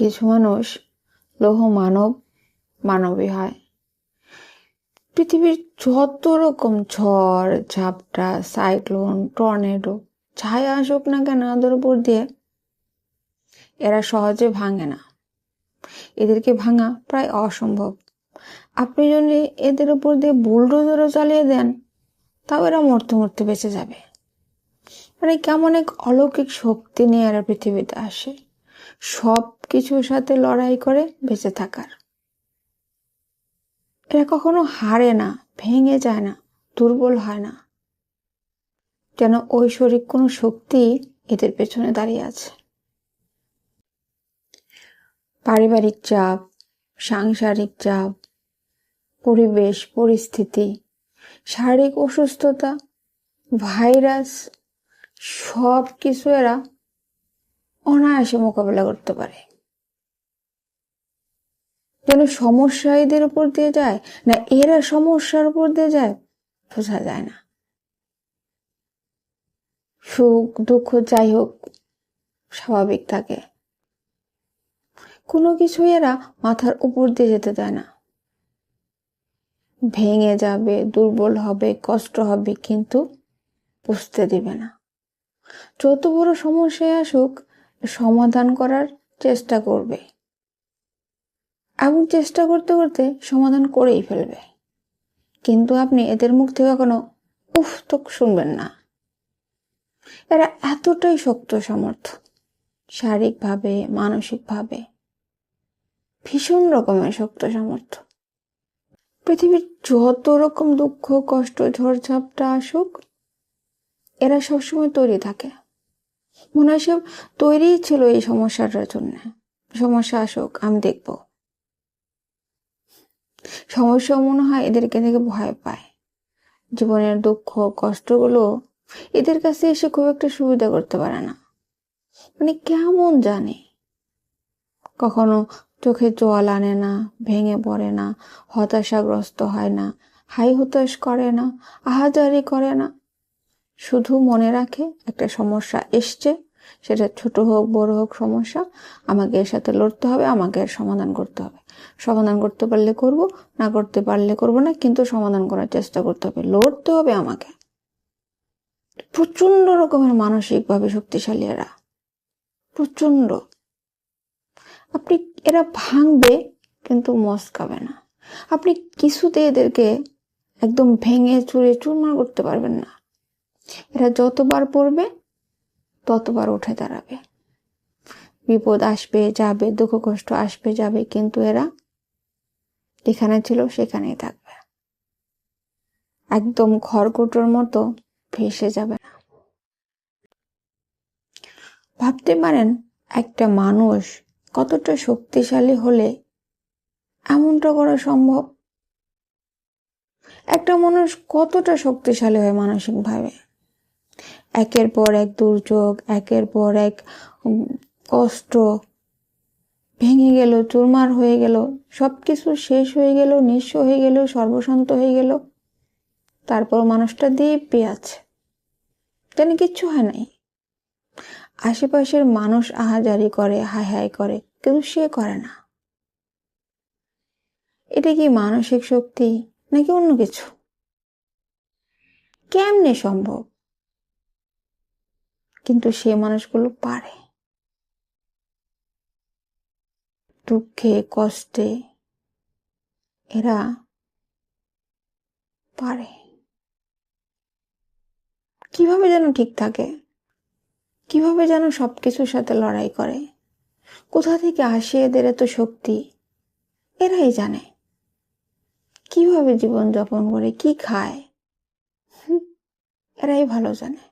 কিছু মানুষ লৌহ মানব মানবী হয়। পৃথিবীর যত রকম ঝড়, ঝাপটা, সাইক্লোন, টর্নেডো, যাই আসুক না কেন ওদের উপর দিয়ে এরা সহজে ভাঙে না। এদেরকে ভাঙা প্রায় অসম্ভব। আপনি যদি এদের উপর দিয়ে বুলডোজারও চালিয়ে দেন, তাও এরা মরতে মরতে বেঁচে যাবে। মানে কেমন এক অলৌকিক শক্তি নিয়ে এরা পৃথিবীতে আসে। সব কিছুর সাথে লড়াই করে বেঁচে থাকার। এরা কখনো হারে না, ভেঙে যায় না, দুর্বল হয় না। যেন ঐশ্বরিক কোনো শক্তি এদের পেছনে দাঁড়িয়ে আছে। পারিবারিক চাপ, সাংসারিক চাপ, পরিবেশ, পরিস্থিতি, শারীরিক অসুস্থতা, ভাইরাস সব কিছু এরা অনায়াসে মোকাবেলা করতে পারে। যেন সমস্যা এদের উপর দিয়ে যায়, না এরা সমস্যার উপর দিয়ে যায়, বোঝা যায় না। সুখ, দুঃখ যাই হোক, স্বাভাবিক থাকে। কোনো কিছু এরা মাথার উপর দিয়ে যেতে দেয় না। ভেঙে যাবে, দুর্বল হবে, কষ্ট হবে, কিন্তু বুঝতে দিবে না। যত বড় সমস্যায় আসুক, সমাধান করার চেষ্টা করবে। এবং চেষ্টা করতে করতে সমাধান করেই ফেলবে। কিন্তু আপনি এদের মুখ থেকে কোনো উফ তো শুনবেন না। এরা এতটাই শক্ত সমর্থ শারীরিকভাবে, মানসিকভাবে, ভীষণ রকমের শক্ত সামর্থ্য। পৃথিবীর যত রকম দুঃখ, কষ্ট, ঝড়ঝাপটা আসুক, এরা সবসময় তৈরি থাকে। মনে হয় সব তৈরিই ছিল এই সমস্যাটার জন্য। সমস্যা আসুক, আমি দেখব। সমস্যা মনে হয় এদেরকে দেখে ভয় পায়। জীবনের দুঃখ, কষ্টগুলো এদের কাছে এসে খুব একটা সুবিধা করতে পারে না। মানে কেমন জানে? কখনো চোখে জল আনে না, ভেঙে পড়ে না, হতাশাগ্রস্ত হয় না, হাই হতাশ করে না, আহাজারি করে না। শুধু মনে রাখে একটা সমস্যা এসছে সেটা ছোট হোক, বড় হোক, সমস্যা। আমাকে এর সাথে লড়তে হবে, আমাকে এর সমাধান করতে হবে। সমাধান করতে পারলে করব, না করতে পারলে করব না, কিন্তু সমাধান করার চেষ্টা করতে হবে। লড়তে হবে আমাকে। প্রচণ্ড রকমের মানসিকভাবে শক্তিশালী এরা। প্রচণ্ড আপনি, এরা ভাঙবে, কিন্তু মস্কাবে না। আপনি কিছুতে এদেরকে একদম ভেঙে চুরে চুরমার করতে পারবেন না। এরা যতবার পড়বে ততবার উঠে দাঁড়াবে। বিপদ আসবে, যাবে, দুঃখ, কষ্ট আসবে, যাবে, কিন্তু এরা যেখানে ছিল সেখানেই থাকবে। একদম খড়কুটোর মতো ভেসে যাবে না। ভাবতে পারেন, একটা মানুষ কতটা শক্তিশালী হলে এমনটা করা সম্ভব? একটা মানুষ কতটা শক্তিশালী হয় মানসিকভাবে? একের পর এক দুর্যোগ, একের পর এক কষ্ট ভেঙে গেল, চুরমার হয়ে গেল সব কিছু শেষ হয়ে গেল, নিঃস্ব হয়ে গেল, সর্বশান্ত হয়ে গেল। তারপর মানুষটা দিব্যি আছে। জানি কিচ্ছু হয় নাই। আশেপাশের মানুষ আহাজারি করে হাই হাই করে, কিন্তু সে করে না। এটা কি মানসিক শক্তি নাকি অন্য কিছু? কেমনে সম্ভব? কিন্তু সে মানুষগুলো পারে। দুঃখে, কষ্টে এরা পারে। কীভাবে যেন ঠিক থাকে? কীভাবে যেন সবকিছুর সাথে লড়াই করে? কোথা থেকে আসে এদের এত শক্তি? এরাই জানে। কীভাবে জীবন যাপন করে, কি খায়? এরাই ভালো জানে।